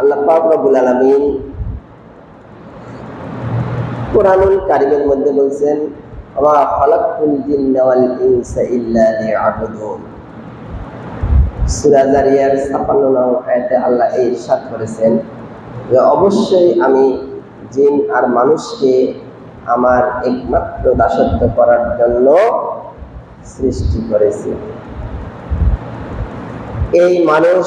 আল্লাহ পাক রব্বুল আলামিন কোরআনুল কারিমের মধ্যে বলছেন আমা খালাকতুল জিন্না ইনসা ইল্লা লিয়াবুদুন। সূরা জারিয়ার 56 নং আয়াতে আল্লাহ এই করেছেন যে, অবশ্যই আমি জিন আর মানুষকে আমার একমাত্র দাসত্ব করার জন্য সৃষ্টি করেছি। এই মানুষ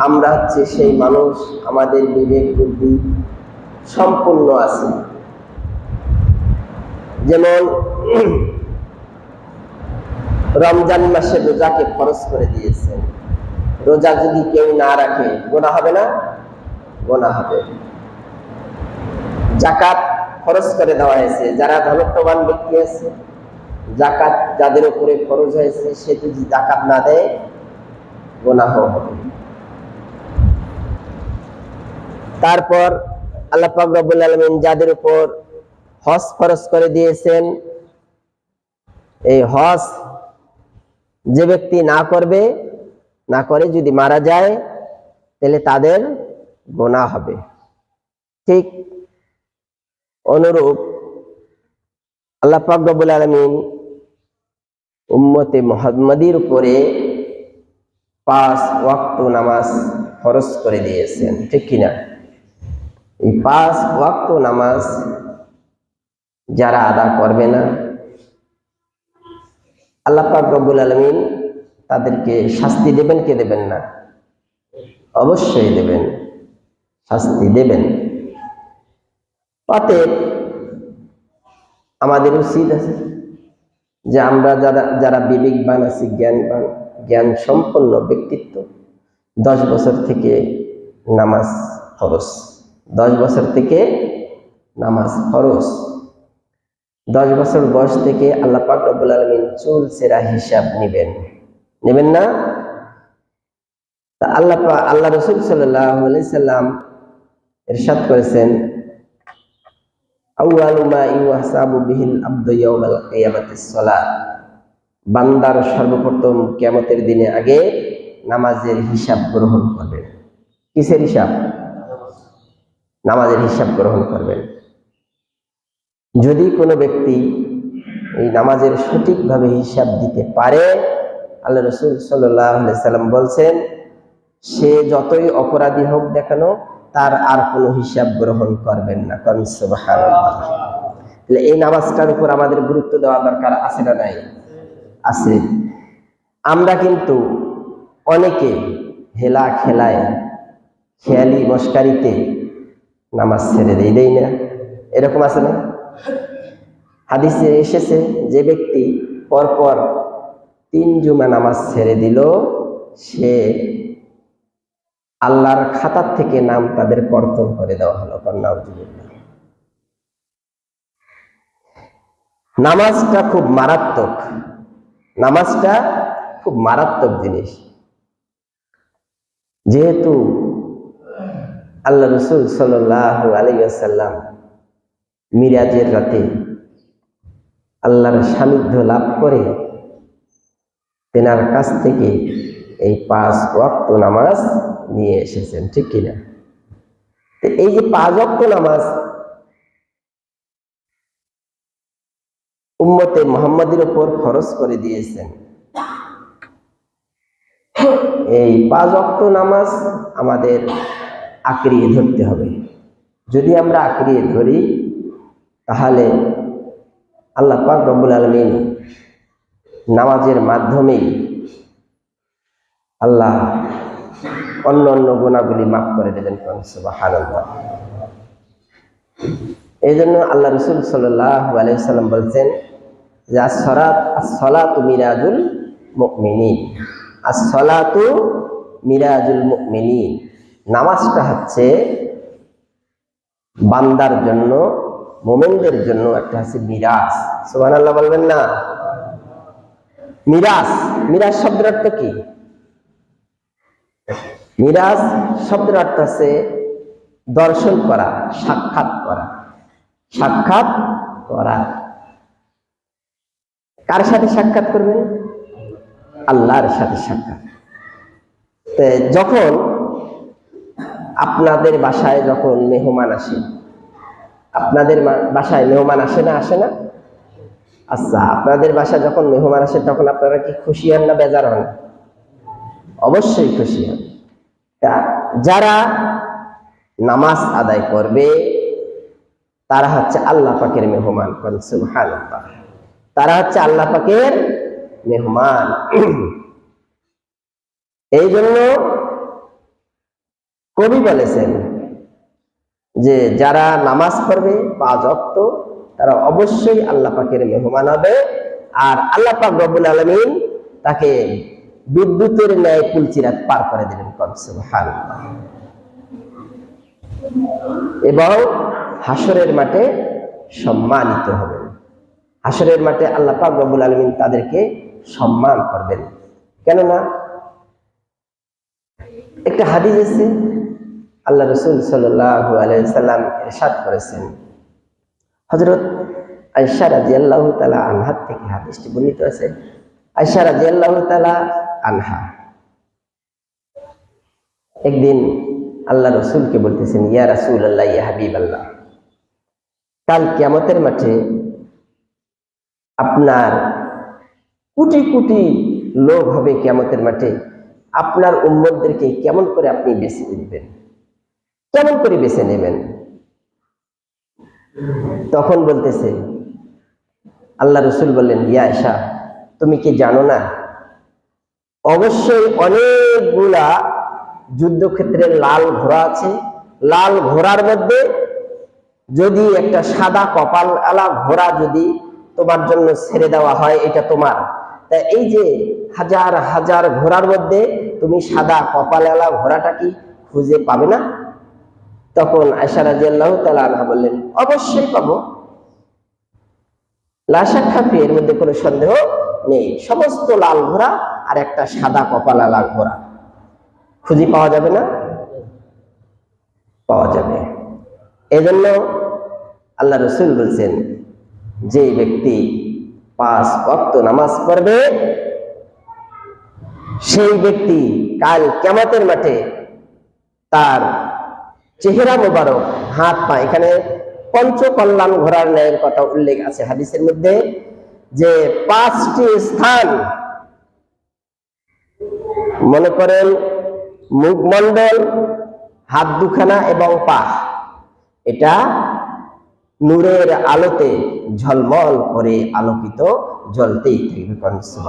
আমরা হচ্ছে সেই মানুষ, আমাদের বিবেক, বুদ্ধি সম্পূর্ণ আছে। যেমন রমজান মাসে রোজাকে খরচ করে দিয়েছেন। রোজা যদি কেউ না রাখে, গোনা হবে না? গোনা হবে। জাকাত খরচ করে দেওয়া হয়েছে। যারা ধনত্ববান ব্যক্তি আছে, জাকাত যাদের উপরে খরচ হয়েছে, সে যদি জাকাত না দেয় গোনাহ হবে। তারপর আল্লাহ পাক আলামিন যাদের উপর হজ খরচ করে দিয়েছেন, এই হজ যে ব্যক্তি না করবে, না করে যদি মারা যায়, তাহলে তাদের গোনা হবে। ঠিক অনুরূপ আল্লাহ পাক আলামিন উম্মতে মুহাম্মাদির উপরে পাঁচ ওয়াক্ত নামাজ ফরজ করে দিয়েছেন। ঠিক কিনা? এই পাঁচ ওয়াক্ত নামাজ যারা আদা করবে না, আল্লাহ পাক রব্বুল আলামিন তাদেরকে শাস্তি দেবেন কে দেবেন না? অবশ্যই দেবেন, শাস্তি দেবেন। অতএব আমাদের উচিত আছে যে আমরা যারা যারা বিবেকবান আছি, জ্ঞানবান জ্ঞান সম্পন্ন ব্যক্তিত্ব, দশ বছর থেকে নামাজ খরচ দশ বছর থেকে নামাজ খরচ দশ বছর বয়স থেকে আল্লাহ পাক রব্বুল আলমিন চুল সেরা হিসাব নেবেন। নেবেন না? তা আল্লাহ আল্লাহ রসুল সাল্লাম এরশাদ করেছেন বান্দার সর্বপ্রথম কিয়ামতের দিনে আগে নামাজের হিসাব গ্রহণ করবেন। কিসের হিসাব? নামাজের হিসাব গ্রহণ করবেন। যদি কোনো ব্যক্তি এই নামাজের সঠিকভাবে হিসাব দিতে পারে, আল্লাহ রসুল সাল্লাম বলছেন, সে যতই অপরাধী হোক দেখানো তার আর কোনো হিসাব গ্রহণ করবেন না। তাহলে এই নামাজটার উপর আমাদের গুরুত্ব দেওয়া দরকার আছে না নাই? আছে। আমরা কিন্তু অনেকে হেলা খেলায় খেয়ালি মস্কারিতে নামাজ ছেড়ে দেই দেই না। এরকম আছে না? হাদিসে এসেছে যে ব্যক্তি পরপর তিন জুমা নামাজ ছেড়ে দিল, সে আল্লাহর খাতার থেকে নাম তাদের কর্তন করে দেওয়া হলো। কন্যাউজুবিল্লাহ নামাজটা খুব মারাত্মক। নামাজটা খুব মারাত্মক জিনিস। যেহেতু আল্লাহ রসুল সাল্লাহ আলাইসাল্লাম মিরাজের রাতে আল্লাহর সান্নিধ্য লাভ করে তেনার কাছ থেকে এই পাঁচ ওয়াক্ত নামাজ নিয়ে এসেছেন, ঠিক কিনা এই যে পাঁচ ওয়াক্ত নামাজ উম্মতে মোহাম্মদের উপর খরচ করে দিয়েছেন। এই পাঁচ ওয়াক্ত নামাজ আমাদের আঁকড়িয়ে ধরতে হবে। যদি আমরা আঁকড়িয়ে ধরি, তাহলে আল্লাহ পাক রব্বুল আলমিন নামাজের মাধ্যমেই আল্লাহ অন্য অন্য গুণাগুলি মাফ করে দেবেন এই জন্য আল্লাহ রসুল সাল্লাহ আলাইসাল্লাম বলছেন যে আসরাত আসলাতু মিরাজুল মুমিনিন। আসলাতু মিরাজুল মুমিনিন। নামাজটা হচ্ছে বান্দার জন্য, মোমেনদের জন্য একটা হচ্ছে মিরাজ। সুবহানাল্লাহ বলবেন না? মিরাজ। মিরাজ শব্দের অর্থ কি? মিরাজ শব্দের অর্থ আছে দর্শন করা, সাক্ষাৎ করা। সাক্ষাৎ করা। কার সাথে সাক্ষাৎ করবেন? আল্লাহর সাথে সাক্ষাৎ। যখন আপনাদের বাসায় যখন মেহমান আসে, আপনাদের বাসায় মেহমান আসে না আসে না? আচ্ছা আপনাদের বাসায় যখন মেহমান আসে, তখন আপনারা কি খুশি হন না বেজার হন? অবশ্যই খুশি হন। যারা নামাজ আদায় করবে, তারা হচ্ছে আল্লাহ পাকের মেহমান তারা হচ্ছে আল্লাহ পাকের মেহমান। এই জন্য কবি বলেছেন যে যারা নামাজ পড়বে পাঁচ অক্ত তারা অবশ্যই আল্লাহ পাকের মেহমান হবে। আর আল্লাহ পাক রব্বুল আলমিন তাকে বিদ্যুতের ন্যায় পুলচিরাত পার করে দিলেন কনসুবহান এবং হাসরের মাঠে সম্মানিত হবেন। হাসরের মাঠে আল্লাহ পাক রব্বুল আলমিন তাদেরকে সম্মান করবেন। কেননা, একটা হাদিস আছে আল্লাহ রসুল সাল্লাল্লাহু আলাইহি সাল্লাম ইরশাদ করেছেন। হযরত আয়েশা রাদিয়াল্লাহু তাআলা আনহা থেকে হাদিসটি বর্ণিত আছে। আয়েশা আল্লাহ তাআলা আনহা। একদিন আল্লাহ রসুলকে বলতেছেন, ইয়া রাসূলুল্লাহ, ইয়া হাবিব আল্লাহ কাল কিয়ামতের মাঠে আপনার কোটি কোটি লোক হবে কিয়ামতের মাঠে। আপনার উম্মতদেরকে কেমন করে আপনি বেছে দিবেন কেমন করে বেছে নেবেন? তখন বলতেছে, আল্লাহ রসুল বললেন, ইয়া তুমি কি জানো না? অবশ্যই অনেকগুলা যুদ্ধক্ষেত্রে লাল ঘোড়া আছে। লাল ঘোড়ার মধ্যে যদি একটা সাদা কপাল আলা ঘোড়া যদি তোমার জন্য ছেড়ে দেওয়া হয়, এটা তোমার। তা এই যে হাজার হাজার ঘোড়ার মধ্যে তুমি সাদা কপাল আলা ঘোড়াটা কি খুঁজে পাবে না? তখন আয়সা রাজি আল্লাহ তালা আনহা বললেন, অবশ্যই পাবো। লাশাক্ষাপি এর মধ্যে কোনো সন্দেহ নেই। সমস্ত লাল ঘোড়া আর একটা সাদা কপাল আলা ঘোড়া। খুঁজে পাওয়া যাবে না? পাওয়া যাবে। এজন্য আল্লাহ রসুল বলছেন, যে ব্যক্তি পাঁচ ওয়াক্ত নামাজ পড়বে, সেই ব্যক্তি কাল কেমাতের মাঠে তার চেহারা মোবারক, হাত, পা। এখানে পঞ্চকল্যাণ ঘোরার ন্যায়ের কথা উল্লেখ আছে হাদিসের মধ্যে যে পাঁচটি স্থান মনে করেন মুখমণ্ডল, হাত দুখানা এবং পা। এটা নূরের আলোতে ঝলমল করে আলোকিত, জ্বলতেই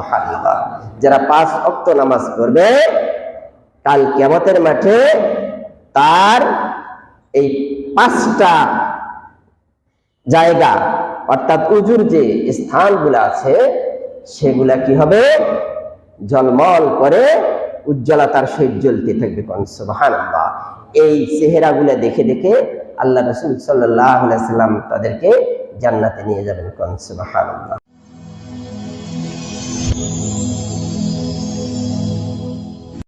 থাকবে যারা পাঁচ অক্ত নামাজ পড়বে, কাল কেমতের মাঠে তার এই পাঁচটা জায়গা, অর্থাৎ উজুর যে স্থানগুলো আছে, সেগুলা কি হবে? জলমল করে উজ্জ্বলতার সহিত জ্বলতে থাকবে সুবহানাল্লাহ। এই চেহারাগুলা দেখে দেখে আল্লাহ রসুল সাল্লাহ সাল্লাম তাদেরকে জান্নাতে নিয়ে যাবেন কন? সুবহানাল্লাহ।